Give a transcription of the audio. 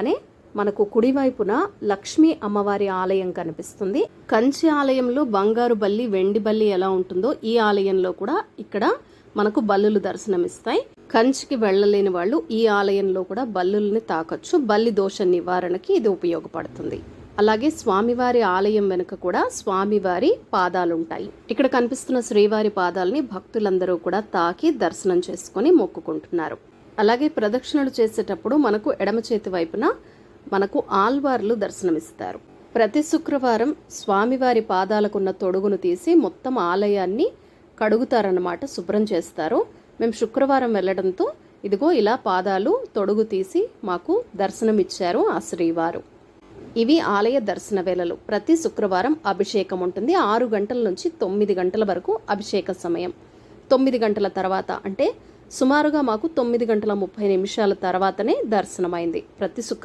అని మనకు కుడివైపున లక్ష్మీ అమ్మవారి ఆలయం కనిపిస్తుంది. కంచి ఆలయంలో బంగారు బల్లి వెండి బల్లి ఎలా ఉంటుందో ఈ ఆలయంలో కూడా ఇక్కడ మనకు బల్లులు దర్శనమిస్తాయి. కంచికి వెళ్ళలేని వాళ్ళు ఈ ఆలయంలో కూడా బల్లుల్ని తాకొచ్చు. బల్లి దోష నివారణకి ఇది ఉపయోగపడుతుంది. అలాగే స్వామివారి ఆలయం వెనుక కూడా స్వామివారి పాదాలు ఉంటాయి ఇక్కడ కనిపిస్తున్న శ్రీవారి పాదాలని భక్తులందరూ కూడా తాకి దర్శనం చేసుకొని మొక్కుకుంటున్నారు. అలాగే ప్రదక్షిణలు చేసేటప్పుడు మనకు ఎడమ చేతి వైపున మనకు ఆల్వార్లు దర్శనమిస్తారు. ప్రతి శుక్రవారం స్వామివారి పాదాలకున్న తొడుగును తీసి మొత్తం ఆలయాన్ని కడుగుతారన్నమాట శుభ్రం చేస్తారు. మేము శుక్రవారం వెళ్ళడంతో ఇదిగో ఇలా పాదాలు తొడుగు తీసి మాకు దర్శనమిచ్చారు ఆ శ్రీవారు. ఇవి ఆలయ దర్శన వేళలు. ప్రతి శుక్రవారం అభిషేకం ఉంటుంది. ఆరు గంటల నుంచి తొమ్మిది గంటల వరకు అభిషేక సమయం. తొమ్మిది గంటల తర్వాత అంటే సుమారుగా మాకు తొమ్మిది గంటల ముప్పై నిమిషాల తర్వాతనే దర్శనమైంది. ప్రతి శుక్రవారం